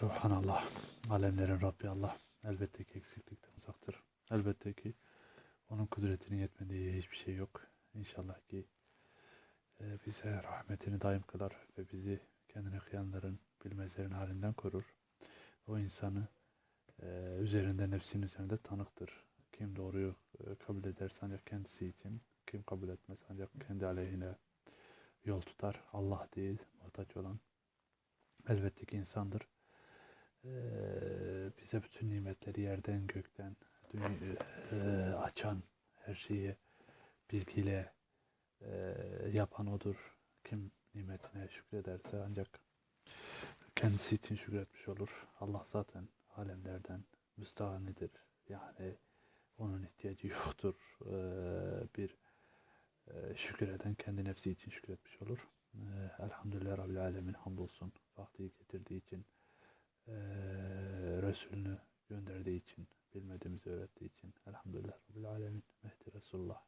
Subhanallah. Alemlerin Rabbi Allah. Elbette ki eksiklikten uzaktır. Elbette ki onun kudretinin yetmediği hiçbir şey yok. İnşallah ki e, bize rahmetini daim kılar ve bizi kendine kıyanların bilmezlerin halinden korur. O insanı e, üzerinde nefsinin üzerinde tanıktır. Kim doğruyu e, kabul ederse ancak kendisi için, kim kabul etmez ancak kendi aleyhine yol tutar. Allah değil, muhtaç olan elbette ki insandır. Ee, bize bütün nimetleri yerden gökten dünya- e, açan her şeyi bilgiyle e, yapan odur. Kim nimetine şükrederse ancak kendisi için şükretmiş olur. Allah zaten alemlerden müstahanidir. Yani onun ihtiyacı yoktur. Ee, bir e, şükreden kendi nefsi için şükretmiş olur. Ee, Elhamdülillah Rabbil Alemin hamdolsun. Vakti Resulünü gönderdiği için, bilmediğimizi öğrettiği için elhamdülillah Rabbil Alemin. Mehdi Resulullah.